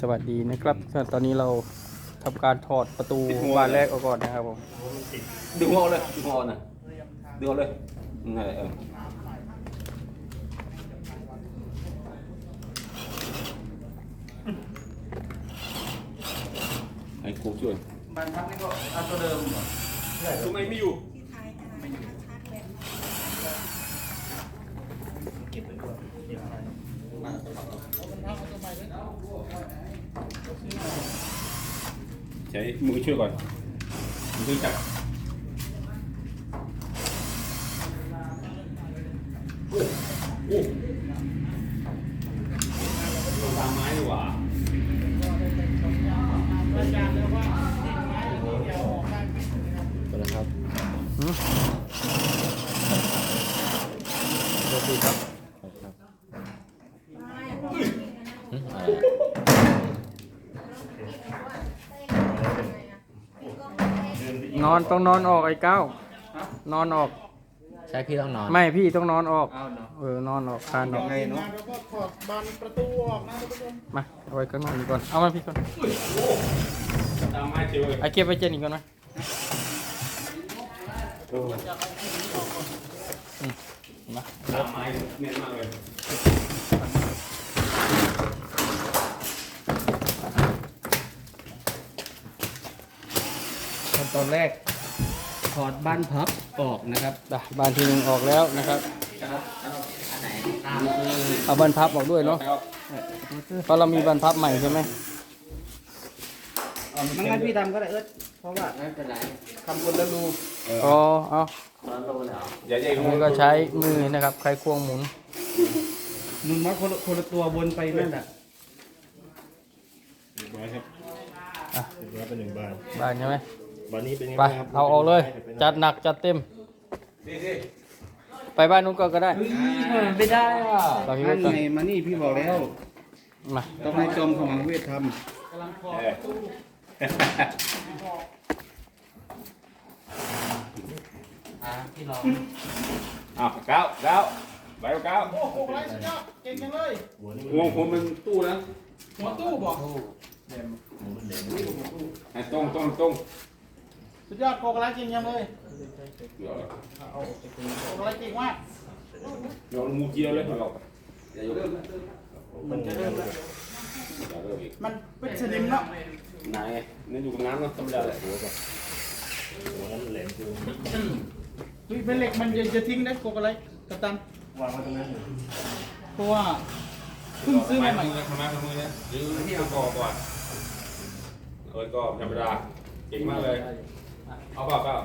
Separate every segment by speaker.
Speaker 1: สวัสดีนะครับ ตอนนี้เราทำการถอดประตูบานแรกออกก่อนนะครับผม
Speaker 2: ดึงหัวเลยดึงหัวน่ะดึงหัวเลยนั่นแหละเออให้ครูช่วย
Speaker 3: บานพับนี่ก็เอาตัวเดิมเหรอ
Speaker 2: ทำไมไม่อยู่ ใช้มือช่วยก่อนมือจับโอ้โอ้ตามไม้ดีกว่า
Speaker 1: นะครับหืมสวัสดีครับ นอนต้องนอนออกไอ้เก้านอนออก
Speaker 4: ใช่พี่ต้องนอน
Speaker 1: ไม่พี่ต้องนอนออก
Speaker 3: เอาเนาะ
Speaker 1: เออนอนออกคานออก
Speaker 3: ไงเนาะ
Speaker 5: แล้วก็ถอดบานประตูออกนะท่านผู้ชม
Speaker 1: มาเอาไว้ข้างนอกนี่ก่อนเอามาพี่ก่อน
Speaker 2: ตามไม้เฉยเลย
Speaker 1: ไอ้เก็บไว้เจนอีกก่อนไหมอืมมา
Speaker 2: ตามไม้เนียนมากเลย
Speaker 3: ตอนแรกถอดบ้านพับออกนะครับ
Speaker 1: ได้บานทีหนึงออกแล้วนะครับ
Speaker 4: อันไหน
Speaker 1: เอาบานพับออกด้วยเนาะเพราะเรามีบานพับใหม่ใช่ไหม
Speaker 3: มันงั้นพี่ทำก็ได้เอิร์ธเพราะว่า
Speaker 4: ไม่เป็นไร
Speaker 3: ทำคนละรู
Speaker 1: อ๋อเอา
Speaker 4: ตอนรู้แล้ว
Speaker 2: อย่าใหญ่
Speaker 1: อันนี้ก็ใช้มือนะครับใครควงหมุน
Speaker 3: มึงมาคนละคนละตัววนไปนั่นแหละ
Speaker 5: ไว้ครับ
Speaker 1: อะ
Speaker 5: เรียบร้อยเป็นหนึ่งบาน
Speaker 1: บานใช่ไหม
Speaker 5: บานนี้เป็นยัง
Speaker 1: ไป
Speaker 5: ไงครับ
Speaker 1: เอาออกเลย จัดหนักจัดเต็ม
Speaker 2: ดีสิ
Speaker 1: ไปบ้านนู้นก่อนก็ได้
Speaker 3: ไม่ได้อะ
Speaker 1: เราพี่
Speaker 3: นั่
Speaker 1: ว่านก่อน
Speaker 3: ไงมานี่พี่บอกแล้ว
Speaker 1: มา
Speaker 3: ต้องให้จอมขมังเวทท
Speaker 2: เออ
Speaker 4: อะพี่ลอง
Speaker 2: อ้าวเก้าเก้าไปเก้า
Speaker 5: โอ้โหไรสุดยอดเก่งจังเลย
Speaker 2: หัวผมมันตู้นะ
Speaker 5: หัวตู้บอก
Speaker 2: ให้ตรงตรงตรง
Speaker 5: สุดยอดโกกไรเก่งยังเลย
Speaker 2: เดี๋ยว
Speaker 5: โกกไรเก่งมาก
Speaker 2: เดี๋ยวมูเจียวเลยเราอย่าเริ่ม
Speaker 5: มันจะเริ่มแล้ว
Speaker 2: อย่าเริ่มอีก
Speaker 5: มันเป็นสนิมเนาะ
Speaker 2: นายนี่อยู่กับน้ำเนาะธรรมดาแหละหัวก็
Speaker 5: เฮ้ยเป็นเหล็กมันจะจะทิ้งได้โกกไรกัปตัน
Speaker 3: วางไว้ตรงนั้น
Speaker 5: เพราะว่าเพิ่งซื้อมาใหม่
Speaker 2: ทำไมทำไมเนี่ยหรือที่เอาก่อก่อนเออก็ธรรมดาเก่งมากเลย เอาเปล่าเปล่า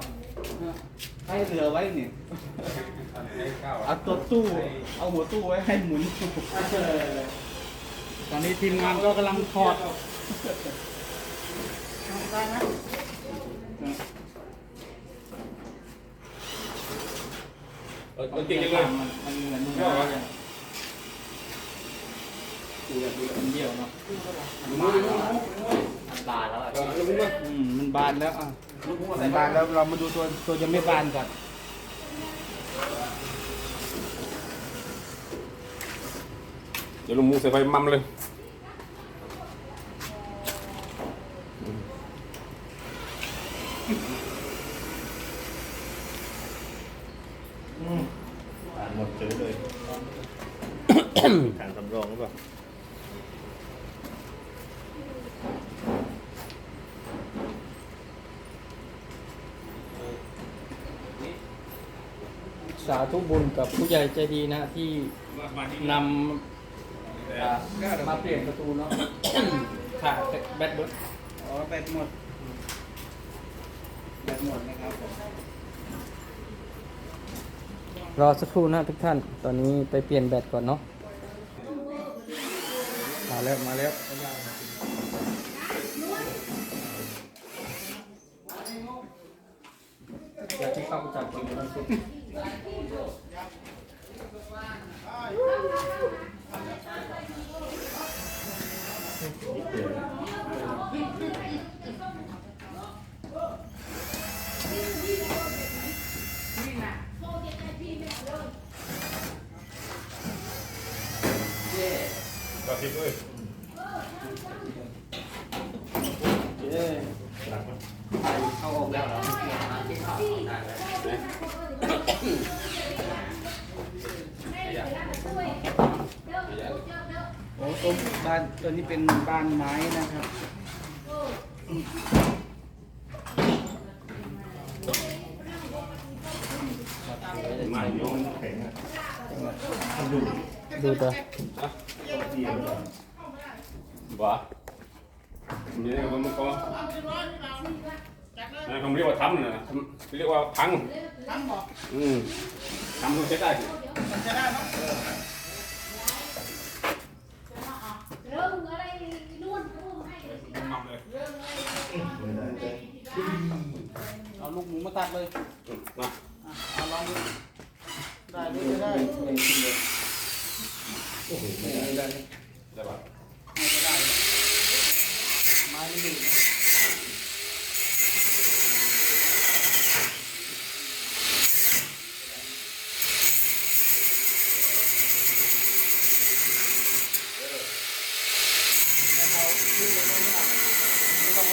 Speaker 3: ให้เหลือไว้เนี่ย
Speaker 2: ให้เก้า
Speaker 3: เอาตัวตู้ เอาหัวตู้ไว้ให้หมุน ตอนนี้ทีมงานก็กำลังถอด
Speaker 5: ได้ไหม
Speaker 2: เออเก่งจังเลย
Speaker 3: มันมันเหมือน
Speaker 2: ชอบวะ
Speaker 3: ดูแบบดูแบบเดียวเนาะ
Speaker 2: ดูมือดูมือ
Speaker 4: มันบานแล้วอะ
Speaker 2: เออดูมือ
Speaker 3: อืมมันบานแล้วอะ มันบานแล้วเรามาดูตัวตัวยังไม่บานก่อน
Speaker 2: เดี๋ยวลุงมูใส่ไฟมัมเลย
Speaker 5: ผ่านหมดเจอเลยฐานสำรองหรือเปล่า
Speaker 1: สาธุบุญกับผู้ใหญ่ใจดีนะที่นำอ่ามาเปลี่ยนประตูเนาะ ค่ะแบตเบิร์ด
Speaker 3: อ๋อแบตหมดแบตหมดนะครับผม
Speaker 1: รอสักครู่นะทุกท่าน ตอนนี้ไปเปลี่ยนแบตก่อนเนาะ มาแล้วมาแล้ว อยากที่เข้าไปจับคนนี้สุด
Speaker 3: เข้าออกแล้วเหรอ
Speaker 6: โอ้ต้มบ้านตัวนี้เป็นบ้านไม้นะครับ
Speaker 5: มันโยนแข็งอะ
Speaker 3: ดู ตัว
Speaker 2: วะนี่มันก็นะเขาเรียกว่าทำนะเรียกว่าพัง ทำบอกอืมทำมันใช้ได้
Speaker 7: เรื่องอะไรนู่นนู่นให้
Speaker 2: ทำเลย
Speaker 6: เอาลูกหมูมาตัดเลย
Speaker 2: มา
Speaker 6: เอาลองดูได้หรือไม่ได้
Speaker 2: ได้ป่ะ
Speaker 6: ไม่ก็ได้ไม้ไม่ดีนะ
Speaker 3: เรา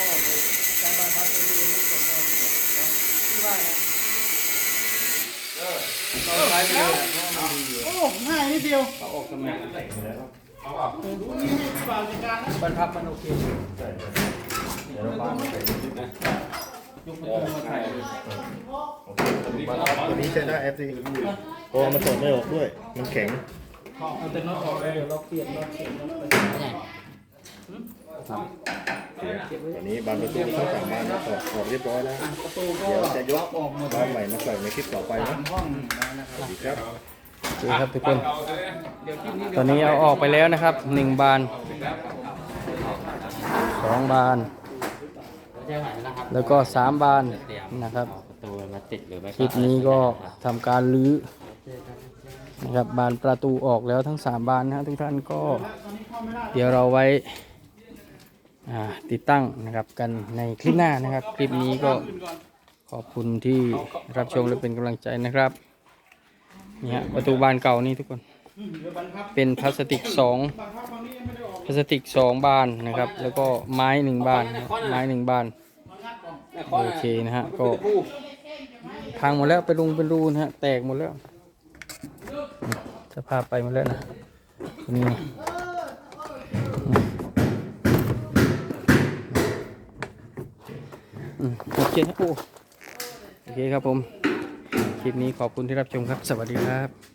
Speaker 3: ใช้ไปเลยเพราะว่ามันดี
Speaker 6: โอ้ง่ายนิดเดียว
Speaker 3: เอาออกทำไม
Speaker 2: เอาเปล่า
Speaker 6: ดูนี่ให้บ่าวจัดการนะ
Speaker 3: บรรพับมันโอเค
Speaker 5: ใช่ใช่เดี๋ยวเราวางไว้ใส่นิดนะ
Speaker 3: ยกประตูมาใส่เลย
Speaker 5: โอเคตัวนี้ใช้ได้ FC โอ้มันถอดไม่ออกด้วย มันแข็ง
Speaker 3: เอาแต่น็อตออกเลยเดี๋ยวเราเปลี่ยนน็อตเปลี่ยนน็อตไป
Speaker 5: ตอนนี้บานประตูทั้งสามบานถอดออกเรียบร้อยแล้ว
Speaker 3: ประตูก็
Speaker 5: เดี๋ยวจะยก
Speaker 3: ออกหมด
Speaker 5: บานใหม่มาใส่ในคลิปต่อไป
Speaker 3: สา
Speaker 5: นะ
Speaker 3: มห้องนะครับ
Speaker 5: สวัสดีครับ
Speaker 3: ดูครับทุกคน
Speaker 2: เอาเลย
Speaker 3: เดี๋ยวคลิปนี้
Speaker 1: ตอนนี้เอาออกไปแล้วนะครับหนึ่งบานสองบาน
Speaker 4: เจ้าหายนะครับ
Speaker 1: แล้วก็สามบาน
Speaker 4: เตรียม
Speaker 1: นะครับ
Speaker 4: เอาประตูมาติดหรือไม่
Speaker 1: คลิปนี้ก็ทำการรื้อนะครับบานประตูออกแล้วทั้งสามบานนะฮะทุกท่านก็ เดี๋ยวเราไว้อ่า ติดตั้งนะครับกันในคลิปหน้านะครับ คลิปนี้ก็ขอบคุณที่รับชมและเป็นกำลังใจนะครับนี่ฮะประตูบานเก่านี่ทุกคน เป็นพลาสติกสองพลาสติกสองบานนะครับ แล้วก็ไม้หนึ่งบานไม้หนึ่งบานโอเคนะฮะก็พังหมดแล้วไปรุงเป็นรูนะฮะแตกหมดแล้วสภาไปหมดแล้วนะนี่ โอเคนะโอ้โอเคครับผม คลิปนี้ขอบคุณที่รับชมครับ สวัสดีครับ